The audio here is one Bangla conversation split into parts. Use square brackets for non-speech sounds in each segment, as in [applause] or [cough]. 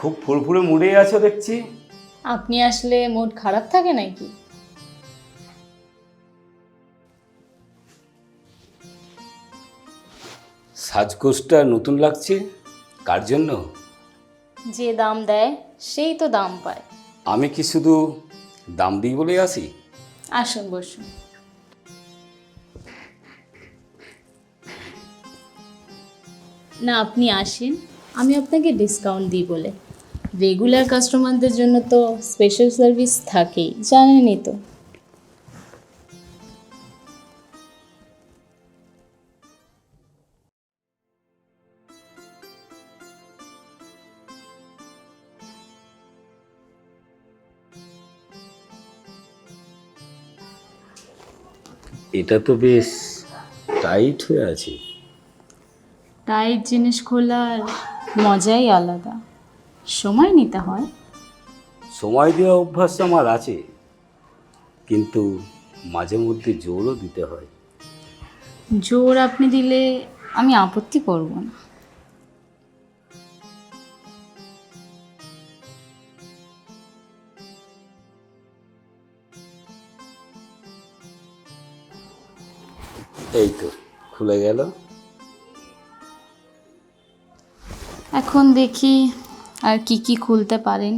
খুব ফুরফুরে মুড়ে আছো দেখছি। আপনি আসলে মুড খারাপ থাকে নাকি? সাজগোজটা নতুন লাগছে কার জন্য? যে দাম দেয় সেই তো দাম পায়। আমি কি শুধু দাম দিই বলে আসি? আসুন বসুন। না আপনি আসেন আমি আপনাকে ডিসকাউন্ট দিই বলে। রেগুলার কাস্টমারদের জন্য তো স্পেশাল সার্ভিস থাকেই জানেনই তো। এটা তো বেশ টাইট হয়ে আছে। টাইট জিনিস খোলার মজাই আলাদা। সময় নিতে হয়। সময় দেওয়া অভ্যাস আমার আছে কিন্তু মাঝে মধ্যে জোরও দিতে হয়। জোর আপনি দিলে আমি আপত্তি করব না। এই তো খুলে গেল। এখন দেখি আর কি কি খুলতে পারেন?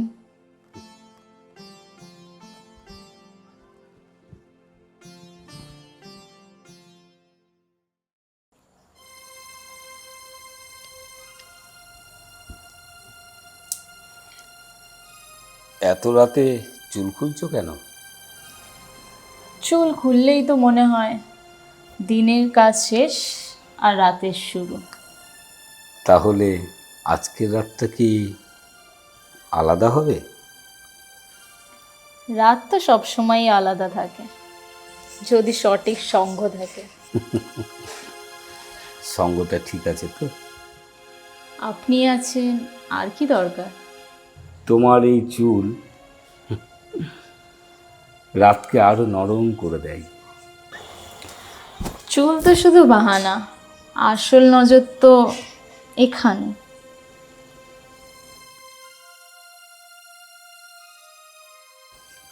এত রাতে চুল খুলছো কেন? চুল খুললেই তো মনে হয় দিনের কাজ শেষ আর রাতের শুরু। তাহলে আজকের রাতটা কি আলাদা হবে? রাত তো সবসময়ই আলাদা থাকে যদি সঠিক সঙ্গ থাকে। [laughs] সঙ্গটা ঠিক আছে তো? আপনি আছেন আর কি দরকার? তোমার এই চুল রাতকে আরও নরম করে দেয়। চুল তো শুধু বাহানা আসল নজর তো এখানে।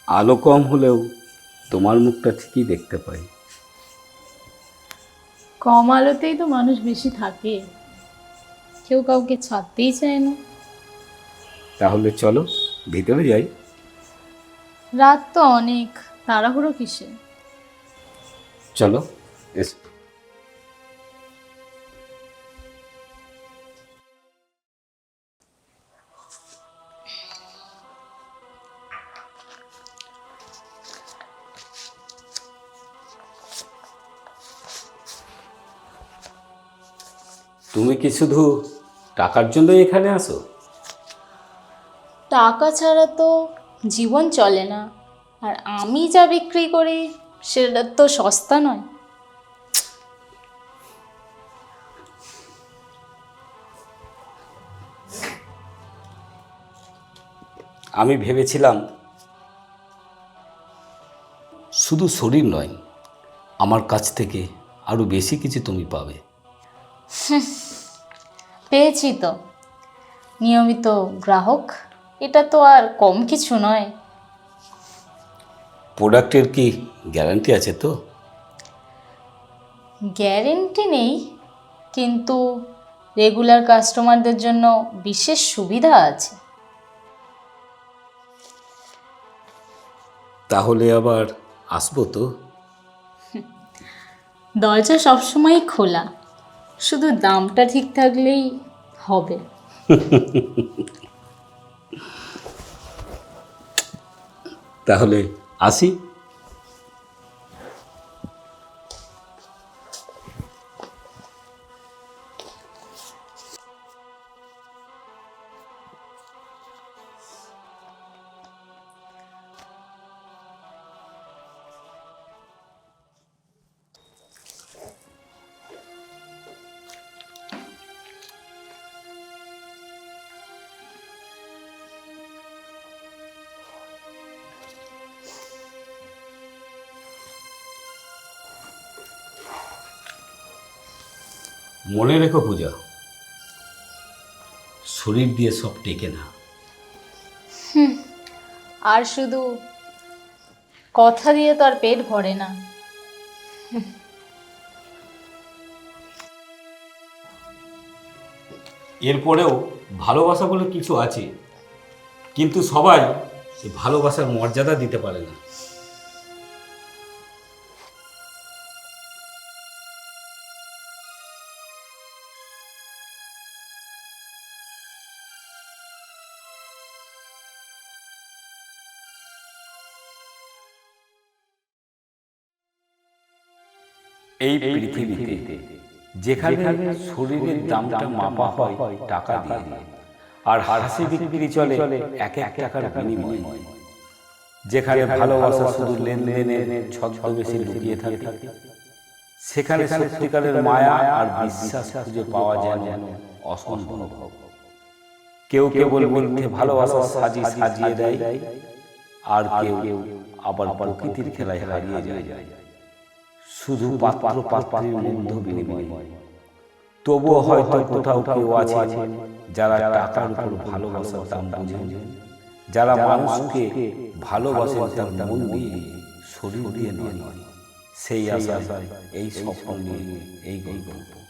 আলো কম হলেও তোমার মুখটা ঠিকই দেখতে পাই। কম আলোতেই তো মানুষ বেশি থাকে। কেউ কাউকে ছাড়তেই চায় না। তাহলে চলো ভিতরে যাই। রাত তো অনেক তাড়াহুড়ো কিসে চলো এসো তুমি কি শুধু টাকার জন্য এখানে আসো টাকা ছাড়া তো জীবন চলে না। আর আমি যা বিক্রি করি সেটা তো সস্তা নয়। আমি ভেবেছিলাম শুধু শরীর নয় আমার কাছ থেকে আরও বেশি কিছু তুমি পাবে। [laughs] পেয়েছি তো। নিয়মিত গ্রাহক এটা তো আর কম কিছু নয়। প্রোডাক্টের কি গ্যারান্টি আছে তো? গ্যারেন্টি নেই কিন্তু রেগুলার কাস্টমারদের জন্য বিশেষ সুবিধা আছে। তাহলে আবার আসব তো? [laughs] দরজা সবসময়ই খোলা। শুধু দামটা ঠিক থাকলেই হবে। তাহলে আসি। মনে রেখো পূজা। শরীর দিয়ে সব টেকে না। আর শুধু কথা দিয়ে তো আর পেট ভরে না। এরপরেও ভালোবাসা বলে কিছু আছে কিন্তু সবাই ভালোবাসার মর্যাদা দিতে পারে না। এই পৃথিবীতে যেখানে শরীরের দামটা মাপা হয় টাকা দিয়ে। আর হাসি বিক্রি চলে এক এক টাকার বিনিময়ে। যেখানে ভালোবাসা শুধু লেনদেনের ছদ্মবেশে লুকিয়ে থাকে। সেখানে সত্যিকারের মায়া আর বিশ্বাস খুঁজে পাওয়া যায় যেন অসম্ভব। কেউ কেবল মিথ্যে ভালোবাসা সাজি সাজিয়ে দেয়। আর কেউ আবার প্রকৃতির খেলায় হারিয়ে যায়। শুধু পাত্র পাত্রের মধ্য বিনিময়। তবুও হয়তো কোথাও কেউ আছে যারা টাকার উপর ভালোবাসার দাম বুঝে যারা মানুষকে ভালোবাসেন তার মন দিয়ে শরীর দিয়ে নয়। সেই আশায় এই স্বপ্ন নিয়ে এই গল্প।